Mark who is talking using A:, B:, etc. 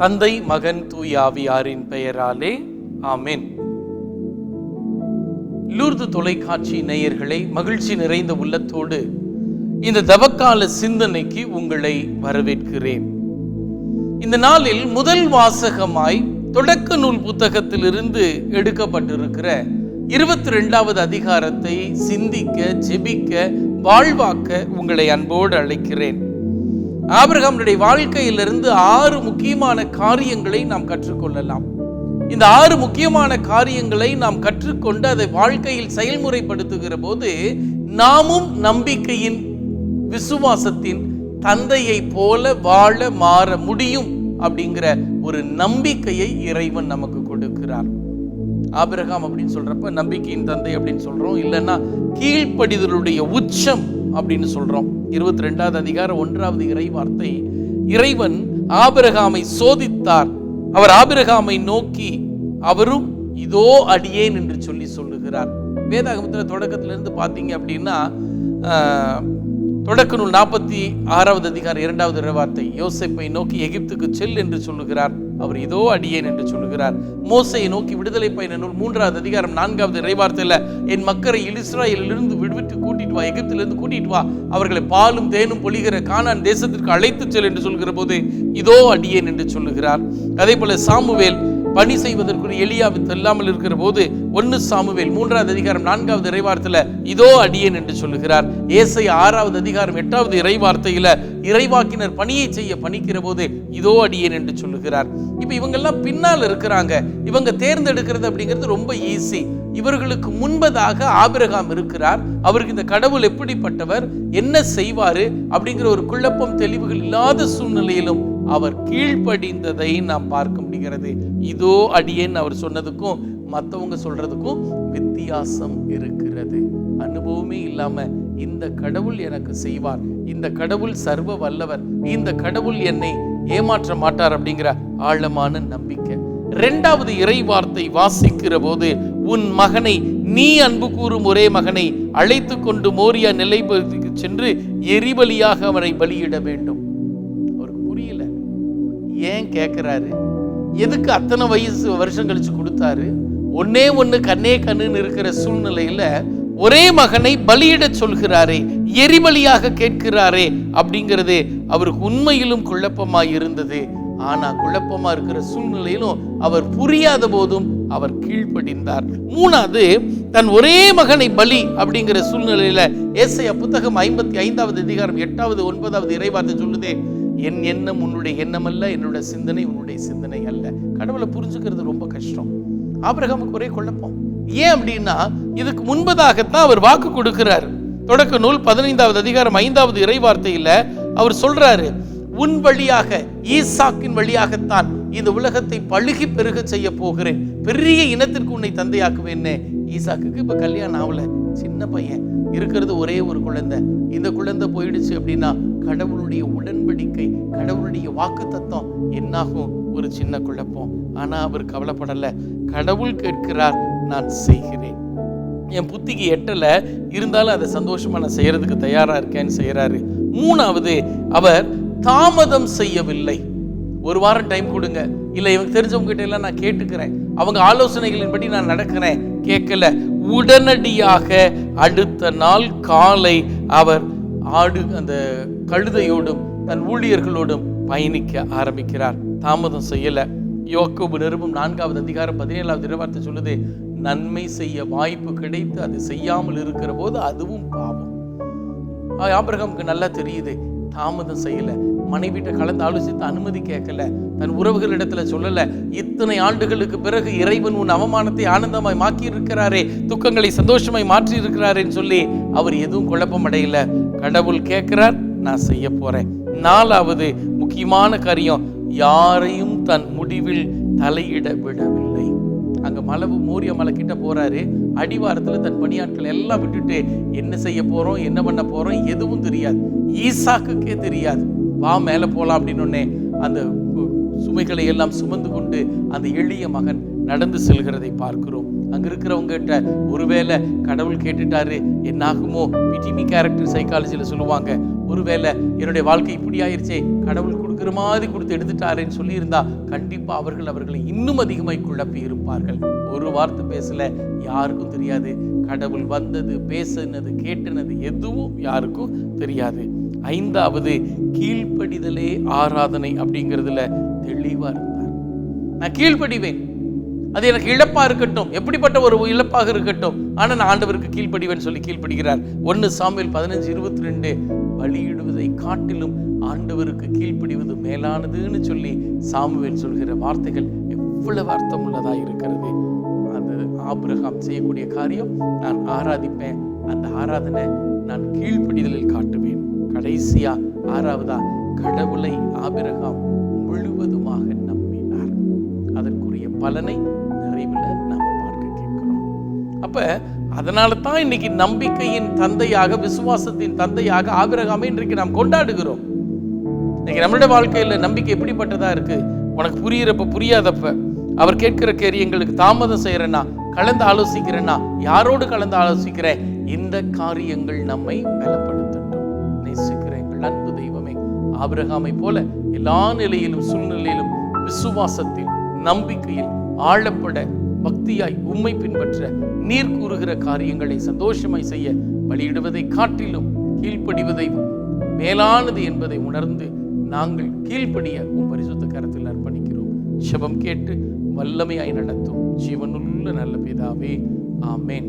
A: தந்தை மகன் தூயாவியாரின் பெயராலே ஆமேன். லூர்து தொலைக்காட்சி நேயர்களை மகிழ்ச்சி நிறைந்த உள்ளத்தோடு இந்த தவக்கால சிந்தனைக்கு உங்களை வரவேற்கிறேன். இந்த நாளில் முதல் வாசகமாய் தொடக்க நூல் புத்தகத்திலிருந்து எடுக்கப்பட்டிருக்கிற இருபத்தி ரெண்டாவது அதிகாரத்தை சிந்திக்க ஜெபிக்க வாழ்வாக்க உங்களை அன்போடு அழைக்கிறேன். ஆபிரகாமுடைய வாழ்க்கையிலிருந்து ஆறு முக்கியமான காரியங்களை நாம் கற்றுக்கொள்ளலாம். இந்த ஆறு முக்கியமான காரியங்களை நாம் கற்றுக்கொண்டு அதை வாழ்க்கையில் செயல்முறைப்படுத்துகிற போது நாமும் நம்பிக்கையின் விசுவாசத்தின் தந்தையை போல வாழ மாற முடியும் அப்படிங்கிற ஒரு நம்பிக்கையை இறைவன் நமக்கு கொடுக்கிறார். ஆபிரகாம் அப்படின்னு சொல்றப்ப நம்பிக்கையின் தந்தை அப்படின்னு சொல்றோம். இல்லைன்னா கீழ்ப்படிதலுடைய உச்சம் அப்படின்னு சொல்றோம். இருபத்தி ரெண்டாவது அதிகாரம் ஒன்றாவது இறை வார்த்தை இறைவன் ஆபிரகாமை சோதித்தார். அவர் ஆபிரகாமை நோக்கி அவரும் இதோ அடியேன் என்று சொல்லி சொல்லுகிறார். வேதாகமத்தில் தொடக்கத்திலிருந்து பார்த்தீங்க அப்படின்னா தொடக்க நூல் நாற்பத்தி ஆறாவது அதிகாரம் இரண்டாவது இறை வார்த்தை யோசிப்பை நோக்கி எகிப்துக்கு செல் என்று சொல்லுகிறார். அவர் இதோ அடியேன் என்று சொல்லுகிறார். மோசையை நோக்கி விடுதலை பயண நூல் மூன்றாவது அதிகாரம் நான்காவது இறைவார்த்தையில் என் மக்களை இஸ்ராயலிலிருந்து விடுவிட்டு கூட்டிட்டு வா எகிப்திலிருந்து கூட்டிட்டு வா. அவர்களை பாலும் தேனும் பொழிகிற கானான் தேசத்திற்கு அழைத்து செல் என்று சொல்கிற போது இதோ அடியேன் என்று சொல்லுகிறார். அதே போல சாமுவேல் பணி செய்வதற்கு எலியாவின் செல்லாமல் இருக்கிற போது ஒன்னு சாமுவேல் மூன்றாவது அதிகாரம் நான்காவது இறைவார்த்தையில இதோ அடியேன் என்று சொல்லுகிறார். ஏசை ஆறாவது அதிகாரம் எட்டாவது இறைவார்த்தையில இறைவாக்கினர் பணியை செய்ய பணிக்கிற போது இதோ அடியேன் என்று சொல்லுகிறார். இப்ப இவங்கெல்லாம் பின்னால் இருக்கிறாங்க. இவங்க தேர்ந்தெடுக்கிறது அப்படிங்கிறது ரொம்ப ஈஸி இவர்களுக்கு முன்பதாக ஆபிரகாம் இருக்கிறார். அவருக்கு இந்த கடவுள் எப்படிப்பட்டவர்? என்ன செய்வாரு? அப்படிங்கிற ஒரு குழப்பம் தெளிவுகள் இல்லாத சூழ்நிலையிலும் அவர் கீழ்ப்படிந்ததை நாம் பார்க்க முடிகிறது. இதோ அடியேன் அவர் சொன்னதுக்கும் மற்றவங்க சொல்றதுக்கும் வித்தியாசம் இருக்கிறது. அனுபவமே இல்லாம இந்த கடவுள் எனக்கு செய்வார். இந்த கடவுள் சர்வ வல்லவர். இந்த கடவுள் என்னை ஏமாற்ற மாட்டார் அப்படிங்கிற ஆழமான நம்பிக்கை. இரண்டாவது இறை வார்த்தை வாசிக்கிற போது உன் மகனை நீ அன்பு கூறும் ஒரே மகனை அழைத்து கொண்டு மோரியா நிலைப்பகுதிக்கு சென்று எரிபலியாக அவனை பலியிட வேண்டும். ஏன் கேட்குறாரு எதுக்கு அத்தனை வயசு வருஷம் கழிச்சு கொடுத்தாரு? ஒன்னே ஒண்ணு கண்ணே கண்ணுன்னு இருக்கிற சூழ்நிலையில ஒரே மகனை பலியிடச் சொல்கிறாரே எரிபலியாக கேட்கிறாரே அப்படிங்கிறது அவருக்கு உண்மையிலும் குழப்பமா இருந்தது. ஆனா குழப்பமா இருக்கிற சூழ்நிலையிலும் அவர் புரியாத போதும் அவர் கீழ்ப்படிந்தார். மூணாவது தன் ஒரே மகனை பலி அப்படிங்கிற சூழ்நிலையில ஏசையா புத்தகம் ஐம்பத்தி ஐந்தாவது அதிகாரம் எட்டாவது ஒன்பதாவது இறைவார்த்தை சொல்லுதே என் எண்ணம் உன்னுடைய எண்ணம் அல்ல என்னுடைய சிந்தனை உன்னுடைய சிந்தனை அல்ல. கடவுளை புரிஞ்சுக்கிறது ரொம்ப கஷ்டம். ஆபிரகாமுக்கு ஒரே குழப்பம். ஏன் அப்படின்னா இதுக்கு முன்பதாகத்தான் அவர் வாக்கு கொடுக்கிறார். தொடக்க நூல் பதினைந்தாவது அதிகாரம் ஐந்தாவது இறைவார்த்தையில அவர் சொல்றாரு உன் வழியாக ஈசாக்கின் வழியாகத்தான் இந்த உலகத்தை பழுகி பெருக செய்ய போகிறேன். பெரிய இனத்திற்கு உன்னை தந்தையாக்குவேன்னு ஈசாக்குக்கு இப்ப கல்யாணம் ஆகல. சின்ன பையன். இருக்கிறது ஒரே ஒரு குழந்தை. இந்த குழந்தை போயிடுச்சு அப்படின்னா கடவுளுடைய உடன்படிக்கை கடவுளுடைய வாக்கு தத்துவம் என்னாகும்? ஒரு சின்ன குழப்பம். ஆனா அவர் கவலைப்படல. கடவுள் கேட்கிறார் நான் செய்கிறேன். என் புத்திக்கு எட்டல. இருந்தாலும் அதை சந்தோஷமா நான் செய்யறதுக்கு தயாரா இருக்கேன்னு செய்யறாரு. மூணாவது அவர் தாமதம் செய்யவில்லை. ஒரு வாரம் டைம் கொடுங்க. இல்ல இவங்க தெரிஞ்சவங்க கிட்ட எல்லாம் நான் கேட்டுக்கிறேன். அவங்க ஆலோசனைகளின்படி நான் நடக்கிறேன். கேட்கல. உடனடியாக அடுத்த நாள் காலை அவர் ஆடு அந்த கழுதையோடும் தன் ஊழியர்களோடும் பயணிக்க ஆரம்பிக்கிறார். தாமதம் செய்யல. யோக்கோபு நிருபம் நான்காவது அதிகாரம் பதினேழாவது இரவார்த்தை சொல்லுது நன்மை செய்ய வாய்ப்பு கிடைத்து அது செய்யாமல் இருக்கிற போது அதுவும் பாவம். ஆபிரகமுக்கு நல்லா தெரியுது. தாமதம் செய்யல. மனைவிட்ட கலந்து ஆலோசித்து அனுமதி கேட்கல. தன் உறவுகளிடத்துல சொல்லல. இத்தனை ஆண்டுகளுக்கு பிறகு இறைவன் உன் அவமானத்தை ஆனந்தமாய் மாக்கி இருக்கிறாரே துக்கங்களை சந்தோஷமாய் மாற்றி இருக்கிறாரேன்னு சொல்லி அவர் எதுவும் குழப்பம் அடையல. கடவுள் கேட்கிறார் நான் செய்ய போறேன். நாலாவது முக்கியமான காரியம் யாரையும் தன் முடிவில் தலையிட விடவில்லை. அங்க மலவு மோரிய மலை கிட்ட போறாரு. அடிவாரத்துல தன் பணியாட்கள் எல்லாம் விட்டுட்டு என்ன செய்ய போறோம் என்ன பண்ண போறோம் எதுவும் தெரியாது. ஈசாக்குக்கே தெரியாது. வா மேல போலாம் அப்படின்னு அந்த சுமைகளை எல்லாம் சுமந்து கொண்டு அந்த எளிய மகன் நடந்து செல்கிறதை பார்க்கிறோம். அங்க இருக்கிறவங்க கிட்ட ஒருவேளை கடவுள் கேட்டுட்டாரு என்னாகுமோ பிடிமி கேரக்டர் சைக்காலஜியில் சொல்லுவாங்க ஒருவேளை என்னுடைய வாழ்க்கை இப்படி ஆயிருச்சே கடவுள் கொடுக்குற மாதிரி கொடுத்து எடுத்துட்டாருன்னு சொல்லியிருந்தா கண்டிப்பா அவர்கள் அவர்களை இன்னும் அதிகமாய் குழப்பி இருப்பார்கள். ஒரு வார்த்தை பேசல யாருக்கும் தெரியாது. கடவுள் வந்தது பேசினது கேட்டுனது எதுவும் யாருக்கும் தெரியாது. ஐந்தாவது கீழ்ப்படிதலே ஆராதனை அப்படிங்கிறதுல தெளிவா இருந்தார். நான் கீழ்ப்படிவேன். அது எனக்கு இழப்பா இருக்கட்டும். எப்படிப்பட்ட ஒரு இழப்பாக இருக்கட்டும். ஆனா நான் ஆண்டவருக்கு கீழ்ப்படிவேன் சொல்லி கீழ்ப்படுகிறார். ஒன்னு சாமியில் பதினஞ்சு இருபத்தி ரெண்டு பலியிடுவதை காட்டிலும் ஆண்டவருக்கு கீழ்ப்படிவது மேலானதுன்னு சொல்லி சாமுவேல் சொல்கிற வார்த்தைகள் எவ்வளவு அர்த்தமுள்ளதா இருக்கிறது. அது ஆபிரகாம் செய்யக்கூடிய காரியம் நான் ஆராதிப்பேன். அந்த ஆராதனை நான் கீழ்ப்படிதலில் காட்டுவேன். கடைசியா ஆறாவதா கடவுளை ஆபிரகாம் முழுவதுமாக நம்பினார். அதற்குரிய பலனை நிறைவில் நாம் பார்க்க கேட்கிறோம். அப்ப அதனால தான் இன்னைக்கு நம்பிக்கையின் தந்தையாக விசுவாசத்தின் தந்தையாக ஆபிரகாமை இன்றைக்கு நாம் கொண்டாடுகிறோம். இன்னைக்கு நம்மளுடைய வாழ்க்கையில நம்பிக்கை எப்படிப்பட்டதா இருக்கு? உனக்கு புரியிறப்ப புரியாதப்ப அவர் கேட்கிற காரியங்களுக்கு தாமதம் செய்யறேன்னா கலந்து ஆலோசிக்கிறேன்னா யாரோடு கலந்து ஆலோசிக்கிறேன்? இந்த காரியங்கள் நம்மை பலப்படுத்தட்டும் ஆபிரகாமை போல எல்லா நிலையிலும் சூழ்நிலையிலும் விசுவாசத்தில் நம்பிக்கையில் ஆழப்பட பக்தியாய் உம்மை பின்பற்ற நீர் கூறுகிற காரியங்களை சந்தோஷமாய் செய்ய பலியிடுவதை காட்டிலும் கீழ்ப்படிவதை மேலானது என்பதை உணர்ந்து நாங்கள் கீழ்ப்படிய உம் பரிசுத்த கரத்தில் அர்ப்பணிக்கிறோம். செபம் கேட்டு வல்லமையாய் நடத்தும். ஜீவனுள்ள நல்ல பிதாவே ஆமேன்.